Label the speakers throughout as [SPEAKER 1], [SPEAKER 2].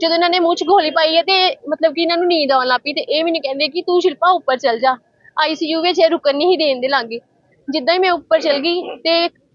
[SPEAKER 1] ਜਦੋਂ ਇਹਨਾਂ ਨੇ ਮੂੰਹ 'ਚ ਗੋਲੀ ਪਾਈ ਹੈ ਤੇ ਮਤਲਬ ਕਿ ਇਹਨਾਂ ਨੂੰ ਨੀਂਦ ਆਉਣ ਲੱਗ ਪਈ ਤੇ ਇਹ ਮੈਨੂੰ ਕਹਿੰਦੇ ਕਿ ਤੂੰ ਸ਼ਿਲਪਾ ਉੱਪਰ ਚੱਲ ਜਾ। ਆਈਸੀਯੂ ਵਿੱਚ ਇਹ ਰੁਕਣ ਨਹੀਂ ਦੇਣ ਦੇ ਲਾਗੇ। ਜਿੱਦਾਂ ਹੀ ਮੈਂ ਉੱਪਰ ਚਲ ਗਈ ਤੇ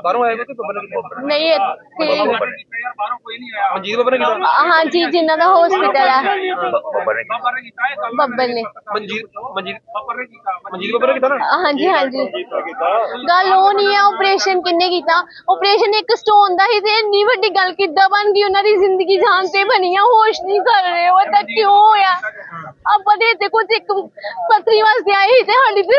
[SPEAKER 2] ਬਾਹਰੋਂ ਆਇਆ ਕੋਈ ਬੱਬਰ ਨੇ
[SPEAKER 1] ਨਹੀਂ ਇੱਥੇ
[SPEAKER 2] ਬਾਹਰੋਂ ਕੋਈ ਨਹੀਂ ਆਇਆ ਮਨਜੀਤ ਬੱਬਰ ਨੇ ਕੀਤਾ?
[SPEAKER 1] ਹਾਂਜੀ ਜਿਨ੍ਹਾਂ ਦਾ ਹਸਪੀਟਲ ਹੈ
[SPEAKER 2] ਬੱਬਰ ਨੇ ਕੀਤਾ।
[SPEAKER 1] ਬੱਬਲ ਨੇ।
[SPEAKER 2] ਮਨਜੀਤ ਮਨਜੀਤ ਬੱਬਰ ਨੇ ਕੀਤਾ। ਮਨਜੀਤ ਬੱਬਰ ਨੇ ਕੀਤਾ ਨਾ?
[SPEAKER 1] ਹਾਂਜੀ ਹਾਂਜੀ। ਗੱਲ ਉਹ ਨਹੀਂ ਹੈ ਆਪਰੇਸ਼ਨ ਕਿੰਨੇ ਕੀਤਾ? ਆਪਰੇਸ਼ਨ ਇੱਕ ਸਟੋਨ ਦਾ ਹੀ ਤੇ ਇੰਨੀ ਵੱਡੀ ਗੱਲ ਕਿੱਦਾਂ ਬਣ ਗਈ? ਉਹਨਾਂ ਦੀ ਜ਼ਿੰਦਗੀ ਜਾਨ ਤੇ ਬਣੀ ਆ ਹੋਸ਼ ਨਹੀਂ ਕਰ ਰਹੇ ਉਹ ਤਾਂ ਕਿਉਂ ਹੋਇਆ? ਆਪਾਂ ਦੇ ਤੇ ਕੁਝ ਇੱਕ ਪਤਰੀ ਵਾਸਤੇ ਆਏ ਸੀ ਤੇ ਸਾਡੀ ਤੇ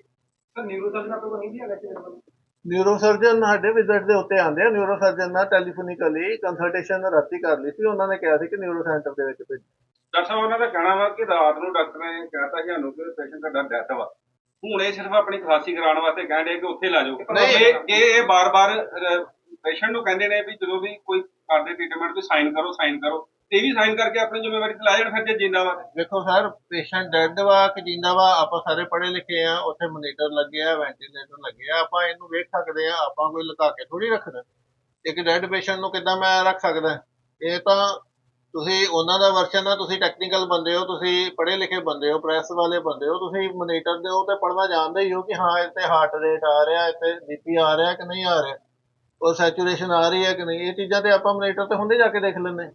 [SPEAKER 2] ਸਰ ਨਿਊਰੋ ਸਰਜਨ ਆਪਣੇ ਕੋਲ ਨਹੀਂ ਜੀ ਹੈਗਾ ਇੱਥੇ
[SPEAKER 3] ਨਿਊਰੋ ਸਰਜਨ ਸਾਡੇ ਵਿਜ਼ਿਟ ਦੇ ਉੱਤੇ ਆਉਂਦੇ ਆ। ਨਿਊਰੋ ਸਰਜਨ ਨਾਲ ਟੈਲੀਫੋਨਿਕਲੀ ਕੰਸਲਟੇਸ਼ਨ ਰਾਤੀ ਕਰ ਲਈ ਸੀ। ਉਹਨਾਂ ਨੇ ਕਿਹਾ ਸੀ ਕਿ ਨਿਊਰੋ ਸੈਂਟਰ ਦੇ ਵਿੱਚ ਭੇਜੋ।
[SPEAKER 4] ਡਾਕਟਰ ਸਾਹਿਬ ਉਹਨਾਂ ਦਾ ਕਹਿਣਾ ਵਾ ਕਿ ਰਾਤ ਨੂੰ ਡਾਕਟਰ ਨੇ ਕਹਿਤਾ ਸਾਨੂੰ ਕਿ ਪੇਸ਼ੈਂਟ ਦਾ ਡੈਥ ਵਾ। ਹੁਣ ਇਹ ਸਿਰਫ ਆਪਣੀ ਖਾਸੀ ਕਰਾਉਣ ਵਾਸਤੇ ਕਹਿਣ ਦੇ ਕਿ ਉੱਥੇ ਲੈ ਜਾਓ।
[SPEAKER 3] ਨਹੀਂ।
[SPEAKER 4] ਇਹ ਜੇ ਇਹ ਬਾਰ-ਬਾਰ ਪੇਸ਼ੈਂਟ ਨੂੰ ਕਹਿੰਦੇ ਨੇ ਵੀ ਜਦੋਂ ਵੀ ਕੋਈ ਕਰਦੇ ਟ੍ਰੀਟਮੈਂਟ ਤੇ ਸਾਈਨ ਕਰੋ ਸਾਈਨ ਕਰੋ। ਤੇ ਵੀ ਸਾਈਨ ਕਰਕੇ ਆਪਣੀ ਜ਼ਿੰਮੇਵਾਰੀ ਤੇ ਲੈ ਜਾਣ ਫਿਰ ਜੇ ਜਿੰਦਾ ਵਾ
[SPEAKER 3] ਦੇਖੋ ਸਰ ਪੇਸ਼ੈਂਟ ਡੈਡ ਵਾ ਕਿ ਜਿੰਦਾ ਵਾ, ਆਪਾਂ ਸਾਰੇ ਪੜ੍ਹੇ ਲਿਖੇ ਆ, ਉੱਥੇ ਮੋਨੀਟਰ ਲੱਗੇ ਆ ਵੈਂਟੀਲੇਟਰ ਲੱਗੇ ਆ, ਆਪਾਂ ਇਹਨੂੰ ਵੇਖ ਸਕਦੇ ਆ, ਆਪਾਂ ਕੋਈ ਲੁਕਾ ਕੇ ਥੋੜੀ ਰੱਖਣਾ। ਇੱਕ ਡੈਡ ਪੇਸ਼ੈਂਟ ਨੂੰ ਕਿੱਦਾਂ ਮੈਂ ਰੱਖ ਸਕਦਾ? ਇਹ ਤਾਂ ਤੁਸੀਂ ਉਹਨਾਂ ਦਾ ਵਰਸ਼ਨ ਆ, ਤੁਸੀਂ ਟੈਕਨੀਕਲ ਬੰਦੇ ਹੋ, ਤੁਸੀਂ ਪੜ੍ਹੇ ਲਿਖੇ ਬੰਦੇ ਹੋ ਪ੍ਰੈਸ ਵਾਲੇ ਬੰਦੇ ਹੋ, ਤੁਸੀਂ ਮੋਨੀਟਰ ਦੇ ਹੋ, ਤੇ ਪੜ੍ਹਨਾ ਜਾਣਦੇ ਹੀ ਹੋ ਕਿ ਹਾਂ, ਇੱਥੇ ਹਾਰਟ ਰੇਟ ਆ ਰਿਹਾ, ਇੱਥੇ ਬੀਪੀ ਆ ਰਿਹਾ ਕਿ ਨਹੀਂ ਆ ਰਿਹਾ, ਉਹ ਸੈਚੂਰੇਸ਼ਨ ਆ ਰਹੀ ਹੈ ਕਿ ਨਹੀਂ, ਇਹ ਚੀਜ਼ਾਂ ਤੇ ਆਪਾਂ ਮੋਨੀਟਰ ਤੇ ਹੁੰਦੇ ਜਾ ਕੇ ਦੇਖ ਲੈਂਦੇ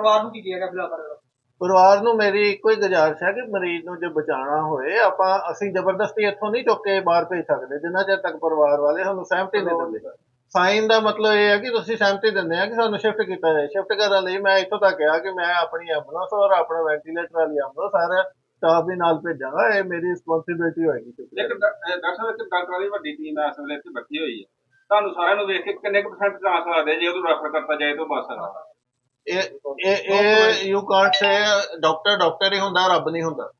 [SPEAKER 2] ਪਰਿਵਾਰ ਨੂੰ ਕੀ ਕਿਹਾ ਗਿਆ ਫਿਲਹਾਲ
[SPEAKER 3] ਪਰਿਵਾਰ ਨੂੰ ਮੇਰੀ ਇੱਕੋ ਹੀ ਗੁਜ਼ਾਰਿਸ਼ ਹੈ ਕਿ ਮਰੀਜ਼ ਨੂੰ ਜੇ ਬਚਾਉਣਾ ਹੋਏ ਆਪਾਂ ਅਸੀਂ ਜ਼ਬਰਦਸਤੀ ਇੱਥੋਂ ਨਹੀਂ ਚੁੱਕ ਕੇ ਬਾਹਰ ਭੇਜ ਸਕਦੇ ਜਿੰਨਾ ਚਿਰ ਤੱਕ ਪਰਿਵਾਰ ਵਾਲੇ ਸਾਨੂੰ ਸਹਿਮਤੀ ਨਹੀਂ ਦਿੰਦੇ। ਸਾਈਨ ਦਾ ਮਤਲਬ ਇਹ ਹੈ ਕਿ ਤੁਸੀਂ ਸਹਿਮਤੀ ਦਿੰਦੇ ਆ ਕਿ ਸਾਨੂੰ ਸ਼ਿਫਟ ਕੀਤਾ ਜਾਏ। ਸ਼ਿਫਟ ਕਰਨ ਲਈ ਮੈਂ ਇੱਥੋਂ ਤੱਕ ਕਿਹਾ ਕਿ ਮੈਂ ਆਪਣੀ ਐਂਬੂਲੈਂਸ ਔਰ ਆਪਣਾ ਵੈਂਟੀਲੇਟਰ ਵਾਲੀ ਐਂਬੂਲੈਂਸ ਸਾਰਾ ਸਟਾਫ ਵੀ ਨਾਲ ਭੇਜਾਂਗਾ ਇਹ ਮੇਰੀ ਰਿਸਪੌਂਸਿਬਿਲਟੀ ਹੋਏਗੀ।
[SPEAKER 4] ਅਹ ਡਾਕਟਰ ਸਾਹਿਬ ਇੱਕ ਡਾਕਟਰਾਂ ਦੀ ਵੱਡੀ ਟੀਮ ਇਸ ਵੇਲੇ ਇੱਥੇ ਬੈਠੀ ਹੋਈ ਹੈ। ਤੁਹਾਨੂੰ ਸਾਰਿਆਂ ਨੂੰ ਵੇਖ ਕੇ ਕਿੰਨੇ ਕੁ ਪਰਸੈਂਟ ਚਾਂਸ ਲੱਗਦੇ ਜੇ ਉਹਨੂੰ ਰੈਫਰ ਕਰਤਾ ਜਾਏ ਤਾਂ ਬਸ ਸਕਦਾ
[SPEAKER 3] ਇਹ ਇਹ you can't say doctor doctor ਹੀ ਹੁੰਦਾ ਰੱਬ ਨਹੀਂ ਹੁੰਦਾ।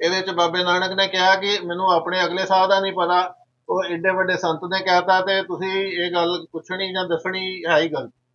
[SPEAKER 3] ਇਹਦੇ ਚ ਬਾਬੇ ਨਾਨਕ ਨੇ ਕਿਹਾ ਕਿ ਮੈਨੂੰ ਆਪਣੇ ਅਗਲੇ ਸਾਹ ਦਾ ਨਹੀਂ ਪਤਾ ਉਹ ਏਡੇ ਵੱਡੇ ਸੰਤ ਨੇ ਕਹਿਤਾ ਤੇ ਤੁਸੀਂ ਇਹ ਗੱਲ ਪੁੱਛਣੀ ਜਾਂ ਦੱਸਣੀ ਹੈ ਹੀ ਗਲਤ